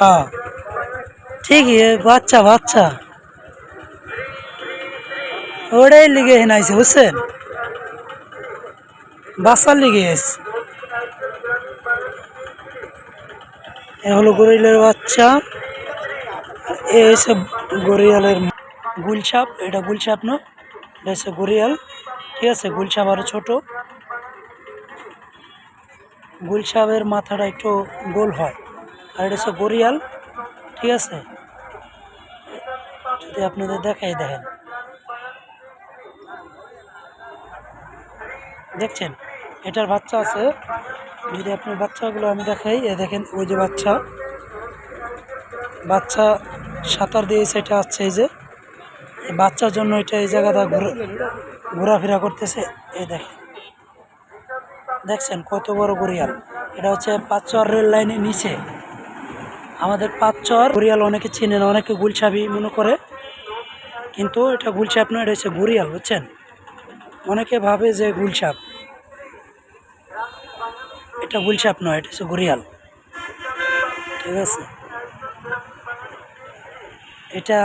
হ্যাঁ। ঠিকই বাচ্চা বাচ্চা। ওটাই লিগে হেনাইছে বুঝছেন? বাচ্চার লিগে এসে এ হলো গরিলের বাচ্চা এ হচ্ছে গরিয়ালের গুলছাপ এটা গুলছাপ না, এটা হচ্ছে গরিয়াল। ঠিক আছে গুলছাপ আরও ছোট। গুলছাপের মাথাটা একটু গোল হয়। আর এটা হচ্ছে গরিয়াল ঠিক আছে? যদি আপনাদের দেখাই, দেখেন। দেখছেন? এটার বাচ্চা আছে। যদি আপনার বাচ্চাগুলো আমি দেখাই, এ দেখেন, ওই যে বাচ্চা। বাচ্চা সাঁতার দিয়ে সেটা আসছে এই যে। বাচ্চার জন্য এটা এই জায়গাটা ঘুরে ঘোরাফেরা করতেছে এই দেখেন। দেখছেন কত বড় গড়িয়াল এটা হচ্ছে পাঁচচর রেল লাইনের নিচে। আমাদের পাঁচচর গড়িয়াল অনেকে চিনেন, অনেকে গুলছাবি মনে করে। কিন্তু এটা গুলছাপ নয়, এটা হচ্ছে গড়িয়াল বুঝছেন? অনেকে ভাবে যে গুলছাপ এটা গুলছাপ নয়, এটা হচ্ছে গড়িয়াল ঠিক আছে? এটা